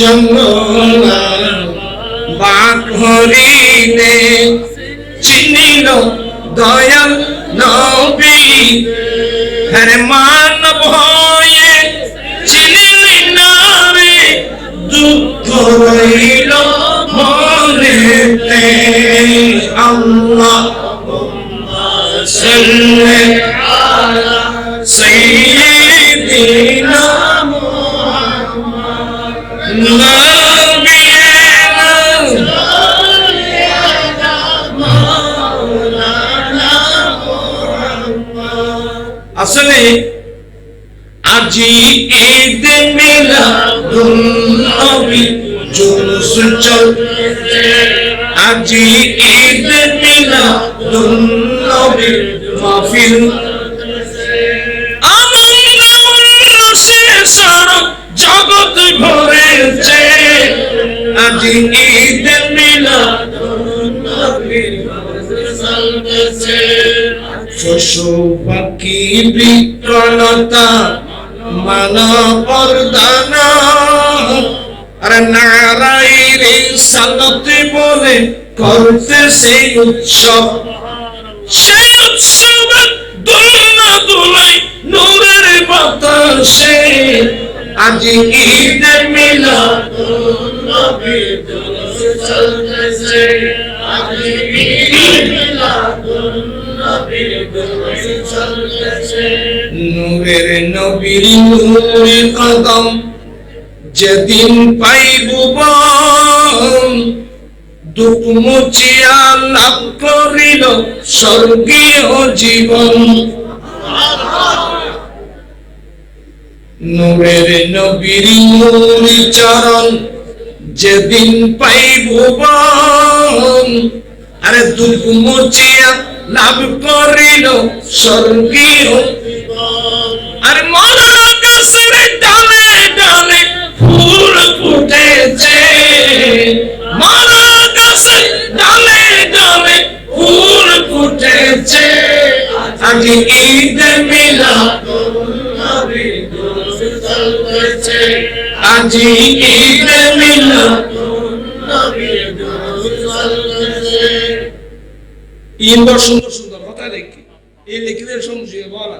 জঙ্গল বাক চিনিল দয়াল নবী। হরে মানব হয়ে চিনিলি না রে দুঃখ রইল মনেতে। আল্লাহ আসলে আজি ঈদ মিলাদুন নবী জুলুস চলছে। আজি ঈদ মিলাদুন নবী মাহফিল পশু পাখি বিকলতা সালতে বলে করতে সেই উৎসব সেই উৎসবে দুলনা দুলাই নূরের বাতাসে আজ ঈদ আজ ঈদ মিলাদ নূরের নবীর নূরে কদম যেদিন পাইব দুঃখ মুচিয়া লাভ করিল স্বর্গীয় জীবন। নূরের নবীর নূর চরণ যেদিন পাইব বল, আরে দুঃখ মুচিয়া লাভ করিল স্বর্গীয় আর মরা গাছের ডালে ডালে ফুল ফুটেছে। মরা গাছের ডালে ডালে ফুল ফুটেছে। আজ ঈদ মিলা আজ ঈদ ইন্দর সুন্দর সুন্দর কথা লেখি। এই লেখিদের সমস্যা বলা